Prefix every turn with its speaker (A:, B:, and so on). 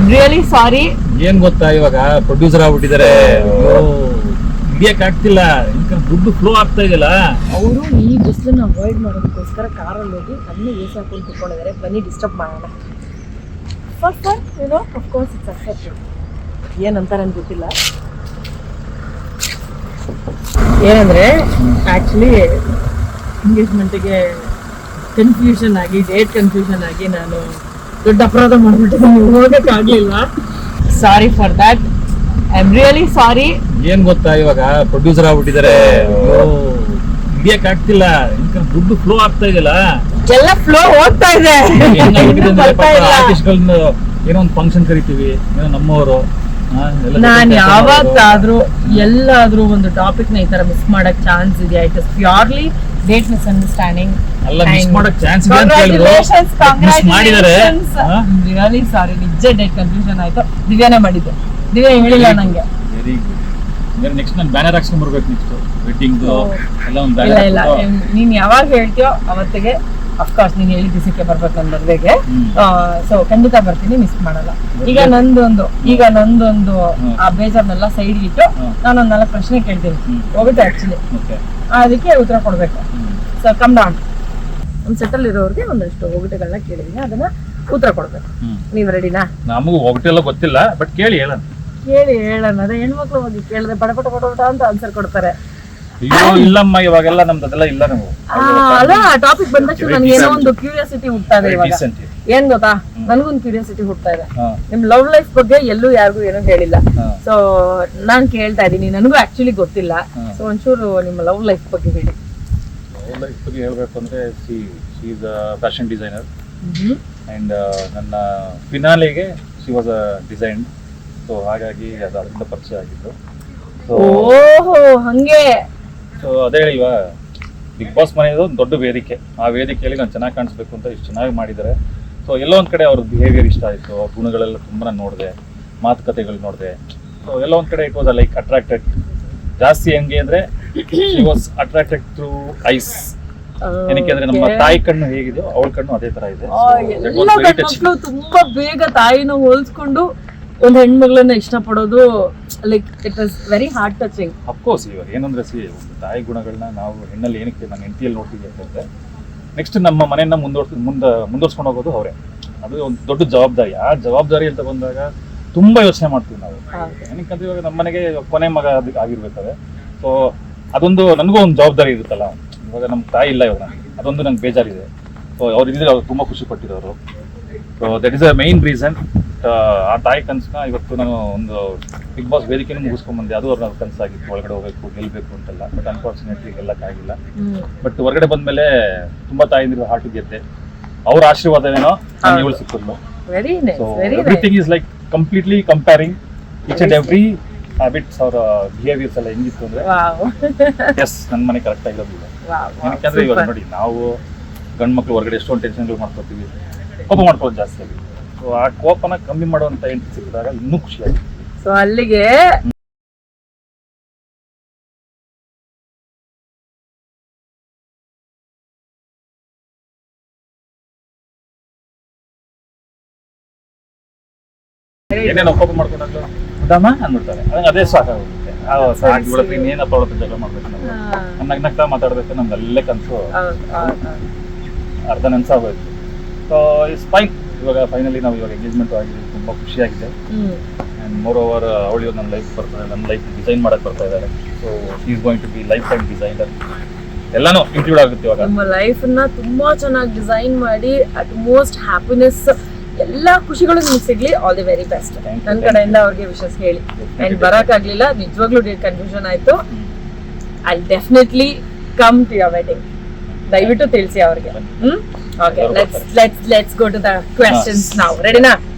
A: I really sorry
B: ಏನ್ ಗೊತ್ತಾ ಇವಾಗ ಪ್ರೊಡ್ಯೂಸರ್ ಆಗ್ಬಿಟ್ಟಿದ್ದಾರೆ. ಹಿಡಿಯಕ್ ಆಗ್ತಿಲ್ಲ. ದುಡ್ಡು ಫ್ಲೋ ಆಗ್ತಾ ಇದೆಯಲ್ಲ?
A: ಅವರು ಈ ಬಿಸಿಲನ್ನ ಅವಾಯ್ಡ್ ಮಾಡೋದಕ್ಕೋಸ್ಕರ ಕಾರಲ್ಲಿ ಹೋಗಿ ಕಣ್ಣು ಎ ಸಿ ಹಾಕೊಂಡು ಕುತ್ಕೊಂಡಿದ್ದಾರೆ. ಬನ್ನಿ ಡಿಸ್ಟರ್ಬ್ ಮಾಡೋಣ. ಫಸ್ಟ್ ಏನೋ ಅಫ್ಕೋರ್ಸ್ ಇಟ್ಸ್ ಅಕ್ಸೆಪ್ಟೆಡ್ ಏನಂತ ನನಗೆ ಗೊತ್ತಿಲ್ಲ. ಏನಂದ್ರೆ ಆ್ಯಕ್ಚುಲಿ ಎಂಗೇಜ್ಮೆಂಟ್ಗೆ ಕನ್ಫ್ಯೂಷನ್ ಆಗಿ ಡೇಟ್ ಕನ್ಫ್ಯೂಷನ್ ಆಗಿ ನಾನು ದೊಡ್ಡ ಅಪರಾಧ ಮಾಡ್ಬಿಟ್ಟಿದ್ದೀನಿ ಆಗ್ಲಿಲ್ಲ. Sorry for that I am really sorry
B: ಏನ್ ಗೊತ್ತಾ ಇವಾಗ ಪ್ರೊಡ್ಯೂಸರ್ ಆಗ್ಬಿಟ್ಟಿದ್ದಾರೆ. ಹಿಡಿಯಕ್ ಆಗ್ತಿಲ್ಲ. ದುಡ್ಡು ಫ್ಲೋ ಆಗ್ತಾ ಇದೆಯಲ್ಲ?
A: ಎಲ್ಲ ಫ್ಲೋ ಹೋಗ್ತಾ ಇದೆ.
B: ಏನೋ ಒಂದು ಫಂಕ್ಷನ್ ಕರಿತೀವಿ ಏನೋ ನಮ್ಮವರು.
A: ನಾನ್ ಯಾವತ್ತಾದ್ರೂ ಎಲ್ಲಾದ್ರೂ ಒಂದು ಟಾಪಿಕ್ನ ಈ ತರ ಮಿಸ್ ಮಾಡಕ್ ಚಾನ್ಸ್ ಇದೆಯಾ? It is purely date misunderstanding
B: ಅಲ್ಲ ಮಿಸ್ ಮಾಡೋ ಚಾನ್ಸ್ ಇದೆ ಅಂತ ಹೇಳಿದ್ರು. ಮಿಸ್ ಮಾಡಿದ್ದಾರೆ
A: ರಿಯಲಿ ಸಾರಿ ನಿಜ ಡೇಟ್ ಕನ್ಫ್ಯೂಷನ್ ಆಯ್ತು. ದಿವ್ಯಾನೇ ಮಾಡಿದ್ದು. ದಿವ್ಯಾ ಹೇಳಿಲ್ಲ ನಂಗೆ.
B: ವೆರಿ ಗುಡ್ ನೆಕ್ಸ್ಟ್ ನಾನು ಬ್ಯಾನರ್ ಹಾಕ್ಸ್ಕೊಂಡ್ ಬರ್ಬೇಕು ನೆಕ್ಸ್ಟ್ ವೆಡ್ಡಿಂಗ್. ಎಲ್ಲ ಒಂದು ಬ್ಯಾನರ್
A: ಇಲ್ಲ ಇಲ್ಲ. ನೀನ್ ಯಾವಾಗ ಹೇಳ್ತೀಯೋ ಅವತ್ತಿಗೆ ಅಫ್ಕೋರ್ಸ್ ನೀನ್ ಹೇಳಿದ ದಿವಸಕ್ಕೆ ಬರ್ಬೇಕು ನನ್ನ ಮದುವೆಗೆ. ಸೊ ಖಂಡಿತ ಬರ್ತೀನಿ ಮಿಸ್ ಮಾಡಲ್ಲ. ಈಗ ನಂದೊಂದು ಈಗ ನಂದೊಂದು. ಆ ಬೇಜಾರ್ನೆಲ್ಲ ಸೈಡ್ ಇಟ್ಟು. ನಾನೊಂದ್ ನಾಲ್ಕು ಪ್ರಶ್ನೆ ಕೇಳ್ತೀನಿ. ಹೋಗುತ್ತೆ ಆಕ್ಚುಲಿ ಅದಕ್ಕೆ ಉತ್ತರ ಕೊಡಬೇಕು. ಸೊ ಕಮ್ ಡೌನ್ ನಮ್ಮ ಸೆಟಲ್ ಇರೋರಿಗೆ ಒಂದಷ್ಟು ಒಗಟುಗಳನ್ನ ಕೇಳಿದೀನಿ ಅದನ್ನ ಉತ್ತರ ಕೊಡ್ಬೇಕು. ನೀವು ರೆಡಿನಾ
B: ನಮಗೂ ಒಗಟೆಲ್ಲ ಗೊತ್ತಿಲ್ಲ ಬಟ್ ಕೇಳಿ ಹೇಳೋಣ.
A: ಕೇಳಿ ಹೇಳೋಣ. ಅದೇ ಹೆಣ್ಮಕ್ಳು ಹೋಗಿ ಕೇಳಿದ್ರೆ ಬಡಪಟ ಪಟ ಪಟ ಪಟ ಅಂತ ಆನ್ಸರ್ ಕೊಡ್ತಾರೆ.
B: ಅಯ್ಯೋ ಇಲ್ಲಮ್ಮ ಇವಾಗೆಲ್ಲ ನಮ್ದು ಅದೆಲ್ಲ ಇಲ್ಲ ನಾವು.
A: ಆ, ಅಲ್ಲ ಟಾಪಿಕ್ ಬಂದ ತಕ್ಷಣ ನನ್ಗೆ ಏನೋ ಒಂದು ಕ್ಯೂರಿಯಾಸಿಟಿ ಹುಟ್ತಾ ಇದೆ ಇವಾಗ. ಏನ್ ಗೊತ್ತಾ? ನನ್ಗೊಂದು ಕ್ಯೂರಿಯಾಸಿಟಿ ಹುಟ್ತಾ ಇದೆ. ನಿಮ್ ಲವ್ ಲೈಫ್ ಬಗ್ಗೆ ಎಲ್ಲೂ ಯಾರಿಗೂ ಏನೂ ಹೇಳಿಲ್ಲ. ಸೊ ನಾನ್ ಕೇಳ್ತಾ ಇದ್ದೀನಿ. ನನಗೂ ಆಕ್ಚುಲಿ ಗೊತ್ತಿಲ್ಲ. ಸೊ ಒಂಚೂರು ನಿಮ್ಮ ಲವ್ ಲೈಫ್ ಬಗ್ಗೆ ಹೇಳಿ.
B: ಲವ್ ಲೈಫ್ ಬಗ್ಗೆ ಹೇಳ್ಬೇಕು ಅಂದ್ರೆ she she is a fashion designer and ನನ್ನ ಫಿನಾಲೆಗೆ she was a design so ಹಾಗಾಗಿ ಅದು ಅದರಿಂದ ಪರಿಚಯ ಆಗಿತ್ತು ಸೊ
A: ಓಹೋ ಹಂಗೆ.
B: ಸೊ ಅದೇ ಹೇಳಿವ ಬಿಗ್ ಬಾಸ್ ಮನೆಯದು ಒಂದು ದೊಡ್ಡ ವೇದಿಕೆ. ಆ ವೇದಿಕೆಯಲ್ಲಿ ನಾನು ಚೆನ್ನಾಗಿ ಕಾಣಿಸ್ಬೇಕು ಅಂತ ಇಷ್ಟು ಚೆನ್ನಾಗಿ ಮಾಡಿದ್ದಾರೆ ಸೊ ಎಲ್ಲೋ ಒಂದು ಕಡೆ ಅವ್ರ ಬಿಹೇವಿಯರ್ ಇಷ್ಟ ಆಯಿತು ಅವ್ರ ಗುಣಗಳೆಲ್ಲ ತುಂಬ ನೋಡಿದೆ ಮಾತುಕತೆಗಳು ನೋಡಿದೆ. ಸೊ ಎಲ್ಲೋ ಒಂದು ಕಡೆ ಇಟ್ ವಾಸ್ ಲೈಕ್ ಅಟ್ರಾಕ್ಟೆಡ್ ಜಾಸ್ತಿ ಹೆಂಗೆ ಅಂದರೆ she was attracted through eyes ಏನಕ್ಕೆ ಅಂದ್ರೆ ನಮ್ಮ ತಾಯಿ ಕಣ್ಣು ಹೇಗಿದೆಯೋ ಅವಳ ಕಣ್ಣು ಅದೇ ತರ ಇದೆ.
A: ಎಲ್ಲ ತುಂಬಾ ಬೇಗ ತಾಯಿನ ಹೋಲ್ಸ್ಕೊಂಡು ಒಂದ್ ಹೆಣ್ಮಗಳನ್ನ ಇಷ್ಟಪಡೋದು like it was very heart touching
B: of course ಇವಾಗ ಏನಂದ್ರೆ ಸಿ ಒಂದು ತಾಯಿ ಗುಣಗಳನ್ನ ನಾವು ಹೆಣ್ಣಲ್ಲಿ ಏನಕ್ಕೆ ನಾನು ಹೆಂಡತಿಯಲ್ಲಿ ನೋಡ್ತೀವಿ ಅಂತಂದ್ರೆ ನೆಕ್ಸ್ಟ್ ನಮ್ಮ ಮನೆಯನ್ನ ಮುಂದುವರ್ಸ್ ಮುಂದೆ ಮುಂದುವರ್ಸ್ಕೊಂಡು ಹೋಗೋದು ಅವರೇ. ಅದು ಒಂದು ದೊಡ್ಡ ಜವಾಬ್ದಾರಿ. ಆ ಜವಾಬ್ದಾರಿ ಅಂತ ಬಂದಾಗ ತುಂಬಾ ಯೋಚನೆ ಮಾಡ್ತೀವಿ ನಾವು. ಏನಕ್ಕಂದ್ರೆ ಇವಾಗ ನಮ್ಮ ಮನೆಗೆ ಕೊನೆ ಮಗ ಆಗಿ- ಆಗಿರ್ಬೇಕಾದ್ರೆ ಸೊ ಅದೊಂದು ನನಗೂ ಒಂದು ಜವಾಬ್ದಾರಿ ಇರುತ್ತಲ್ಲ. ಇವಾಗ ನಮ್ಮ ತಾಯಿ ಇಲ್ಲ ಇವಾಗ ನನಗೆ. ಅದೊಂದು ನಂಗೆ ಬೇಜಾರಿದೆ. ಸೊ ಅವ್ರು ಇದ್ರೆ ಅವ್ರು ತುಂಬ ಖುಷಿ ಪಟ್ಟಿರೋರು. So that is a main reason ಆ ತಾಯಿ ಕನಸನ್ನ ಇವತ್ತು ನಾನು ಒಂದು ಬಿಗ್ ಬಾಸ್ ವೇದಿಕೆನೂ ಮುಗಿಸ್ಕೊಂಡ್ಬಂದೆ ಅದು ಅವ್ರ ಕನಸಾಗಿತ್ತು. ಒಳಗಡೆ ಹೋಗ್ಬೇಕು ಗೆಲ್ಲಬೇಕು ಅಂತೆಲ್ಲ. ಬಟ್ ಅನ್ಫಾರ್ಚುನೇಟ್ಲಿ ಗೆಲ್ಲಕ್ಕಾಗಿಲ್ಲ ಬಟ್ ಹೊರಗಡೆ ಬಂದ್ಮೇಲೆ ತುಂಬಾ ತಾಯಿಂದಿರು ಹಾರ್ಟ್ ಗೆದ್ದೆ. ಅವ್ರ ಆಶೀರ್ವಾದವೇನೋ ನಾನು ಇವಳು ಸಿಕ್ಕಿದ್ಲು. So everything is like completely comparing each and every habits ಅವರ ಬಿಹೇವಿಯರ್ಸ್ ಎಲ್ಲ ಹೆಂಗಿತ್ತು ಅಂದ್ರೆ ಎಸ್ ನನ್ನ ಮನೆ ಕರೆಕ್ಟ್ ಆಗಿರೋದಿಲ್ಲ ಯಾಕಂದ್ರೆ ಇವಾಗ ನೋಡಿ ನಾವು ಗಂಡು ಮಕ್ಳು ಹೊರಗಡೆ ಎಷ್ಟೊಂದು ಟೆನ್ಷನ್ಗಳು ಮಾಡ್ಕೊತೀವಿ. ಕೋಪ ಮಾಡ್ಕೊಳ್ಳೋದು ಜಾಸ್ತಿ ಆಗಿದೆ ಸೊ ಆ ಕೋಪನ ಕಮ್ಮಿ ಮಾಡುವಂತ ಎಂಟ್ರಿ ಸಿಕ್ಕಿದಾಗ ಇನ್ನೂ ಖುಷಿ ಆಯ್ತು
A: ಸೊ ಅಲ್ಲಿಗೆ
B: ಏನೇನೋ ಕೋಪ ಮಾಡ್ಕೊಂಡಾಗ್ಲೂ ಉದಾಮ ಅಂದ್ಬಿಡ್ತಾರೆ. ಅದಂಗೆ ಅದೇ ಸಾಕಾಗುತ್ತೆ. ಸಾಕು ಇನ್ನೇನಪ್ಪ ಅವಳ ಹತ್ರ ಜಗಳ ಮಾಡ್ಬೇಕು ನಾವು.
A: ಹಾ.
B: ನಗ್ ನಗ್ತಾ ಮಾತಾಡ್ಬೇಕು ನಮ್ಗೆ ಅಲ್ಲೇ ಕನಸು. ಅರ್ಧ ನೆನ್ಸಾಗೋಯ್ತು. ಸೊ ಇಸ್ ಫೈನ್ ಇವಾಗ ಫೈನಲಿ ನಾವು ಇವಾಗ ಎಂಗೇಜ್ಮೆಂಟ್ ಆಗಿದೆ ತುಂಬ ಖುಷಿಯಾಗಿದೆ. ಆ್ಯಂಡ್ ಮೋರ್ ಓವರ್ ಅವಳು ನನ್ನ ಲೈಫ್ ಬರ್ತಾರೆ ನನ್ನ ಲೈಫ್ ಡಿಸೈನ್ ಮಾಡಕ್ಕೆ ಬರ್ತಾ ಇದ್ದಾರೆ. So she is going to be life time designer ಎಲ್ಲಾನು ಇನ್ಕ್ಲೂಡ್ ಆಗುತ್ತೆ ಇವಾಗ.
A: ನಮ್ಮ ಲೈಫ್ನ ತುಂಬಾ ಚೆನ್ನಾಗಿ ಡಿಸೈನ್ ಮಾಡಿ ಅಟ್ ಮೋಸ್ಟ್ ಹ್ಯಾಪಿನೆಸ್ ಎಲ್ಲಾ ಖುಷಿಗಳು ನಿಮ್ಗೆ ಸಿಗ್ಲಿ. ಆಲ್ ದಿ ವೆರಿ ಬೆಸ್ಟ್ ನನ್ನ ಕಡೆಯಿಂದ ಅವ್ರಿಗೆ ವಿಶಸ್ ಹೇಳಿ. ಅಂಡ್ ಬರಕ್ಕಾಗ್ಲಿಲ್ಲ ನಿಜವಾಗ್ಲೂ ಡೇಟ್ ಕನ್ಫ್ಯೂಷನ್ ಆಯ್ತು. I definitely come to your wedding ದಯವಿಟ್ಟು ತಿಳಿಸಿ ಅವ್ರಿಗೆ. ಹ್ಮ್? Okay, let's let's let's go to the questions ah. now. Ready na?